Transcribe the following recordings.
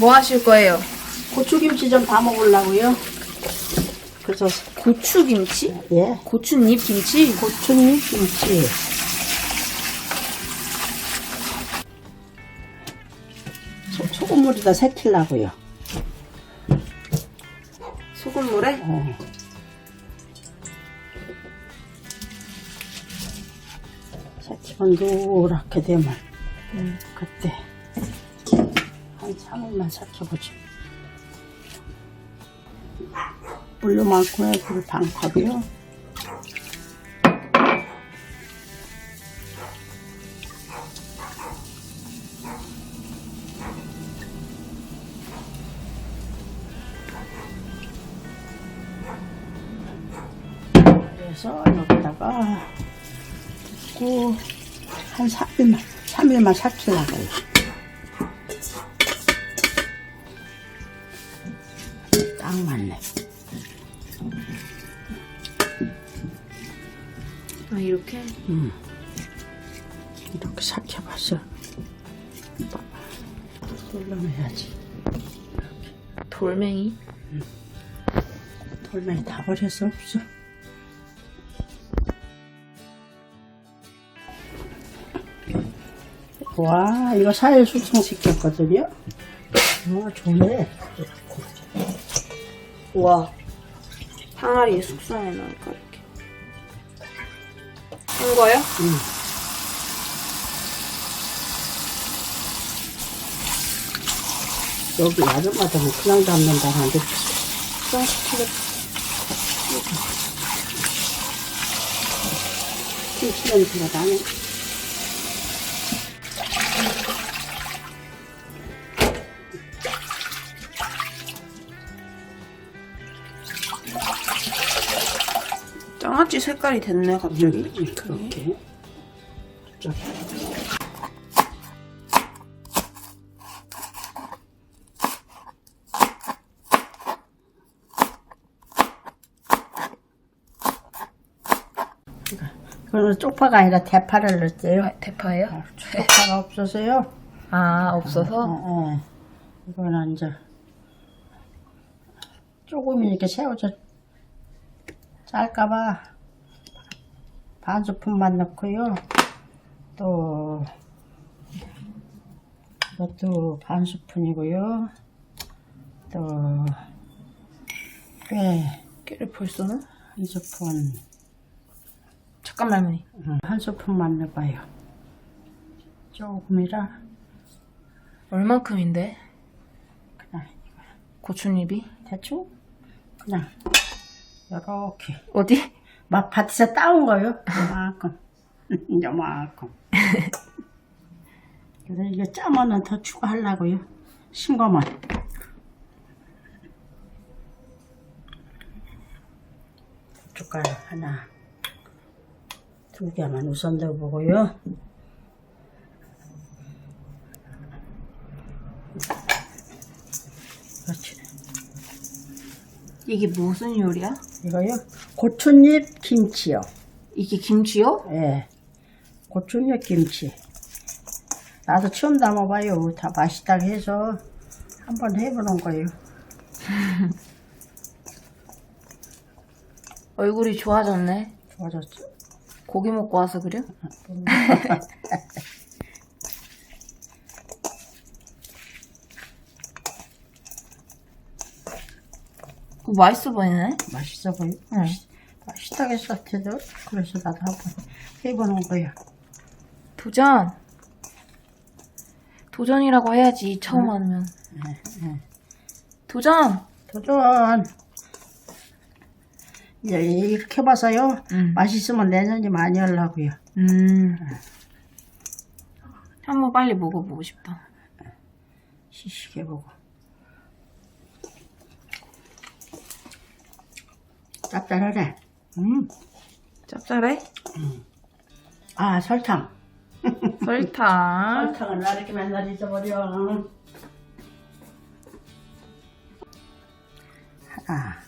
뭐 하실 거예요? 고추김치 좀다 먹으려고요. 그래서 고추김치? 예, 고추잎 김치? 고추잎 김치. 소, 소금물에다 새키려고요. 소금물에? 어. 새키면 노랗게 되면 음. 그때 한 3일만 삭혀보죠. 물요만큼에 물 반컵이요. 그래서 여기다가 고한 3일만, 3일만 삭히려고요. 딱 맞네. 아, 이렇게? 음. 이렇게 삭혀봤어. 돌려내야지. 돌멩이? 돌멩이 다 버렸어, 없어. 와, 이거 4일 숙성시켰거든요. 와, 좋네. 우와. 항아리에 숙성해 놓으니까 이렇게. 한 거요? 여기 아줌마들은 그냥 담는다 하는데 숙성시키겠다. 김치 냄새가 나네. 색깔이 됐네, 갑자기. 음, 그렇게. 좀. 그거는 쪽파가 아니라 대파를 넣었어요. 아, 대파예요? 쪽파가 없어서요. 아, 없어서? 어, 어. 이거는 이제 조금 이렇게 새우젓 짤까봐 반 스푼만 넣고요. 또 이것도 반 스푼이고요. 또꽤 깨를 벌써? 한 스푼, 잠깐만, 할머니. 음, 한 스푼만 넣어봐요. 조금이라 얼만큼인데? 그냥 고추잎이? 대충 그냥 이렇게 어디? 막 밭에서 따온 거요. 요만큼. 요만큼. 그래서 이거 짜면은 더 추가하려고요. 싱거면. 숟가락 하나, 두 개만 우선 넣어보고요. 그렇지. 이게 무슨 요리야? 이거요? 고추잎 김치요. 이게 김치요? 예. 고추잎 김치. 나도 처음 담아봐요. 다 맛있다고 해서 한번 해보는 거예요. 얼굴이 좋아졌네. 좋아졌죠? 고기 먹고 와서 그래? 그거 맛있어 보이네? 맛있어 보여. 응. 맛있다고 했었대도 그래서 나도 한번 해보는 거예요. 도전! 도전이라고 해야지, 처음 하면. 네, 네. 도전! 도전! 이제 이렇게 해봐서요. 음. 맛있으면 내년에 많이 하려고요. 음. 한번 빨리 먹어보고 싶다. 시식해 보고. 짭짤하네. 음. 짭짤해? 아, 설탕. 설탕. 설탕을 나 이렇게 맨날 잊어버려. 하나.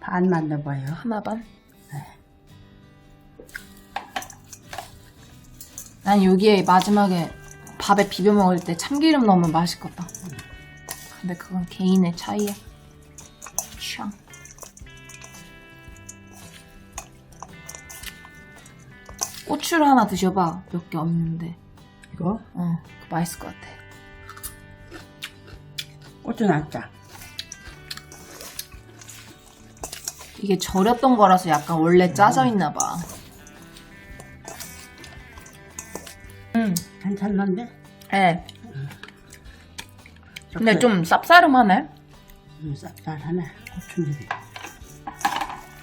반만 넣어봐요. 하나 반? 난 여기에 마지막에 밥에 비벼 먹을 때 참기름 넣으면 맛있겠다. 근데 그건 개인의 차이야. 취향. 고추를 하나 드셔봐. 몇 개 없는데. 이거 어, 그거 맛있을 것 같아. 고추 낫자. 이게 절였던 거라서 약간 원래 짜져 있나 봐. 음, 괜찮는데? 예. 근데 좀 쌉싸름하네. 음, 쌉쌀하네. 고추잎이.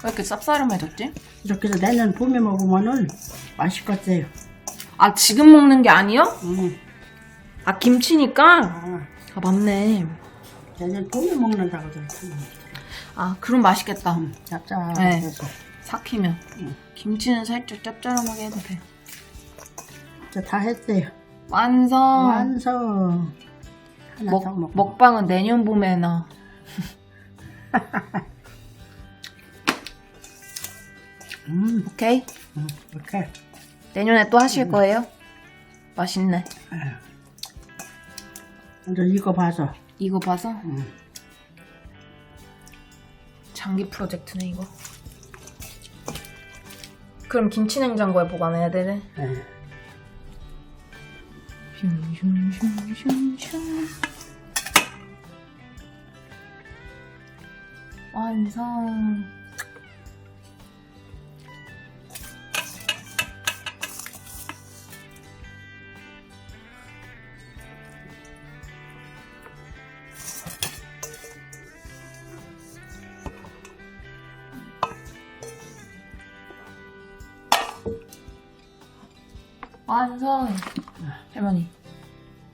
왜 이렇게 쌉싸름해졌지? 이렇게 해서 내년 봄에 먹으면은 맛있겠어요. 아, 지금 먹는 게 아니요? 음. 아, 김치니까? 아, 아, 맞네. 내년 봄에 먹는다고 그랬지. 아, 그럼 맛있겠다. 음, 짭짤해서. 삭히면. 김치는 살짝 짭짤하게 해도 돼. 이제 다 했어요. 완성! 완성. 하나 더 먹, 먹고. 먹방은 내년 봄에 나. 음, 오케이? 음, 이렇게. 내년에 또 하실 거예요? 맛있네. 먼저 이거 봐서. 이거 봐서 음. 장기 프로젝트네 이거. 그럼 김치 냉장고에 보관해야 되네. 예. 슝슝슝슝슝. 완성. 완성. 할머니.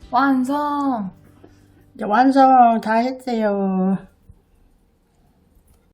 완성. 이제 완성 다 했어요.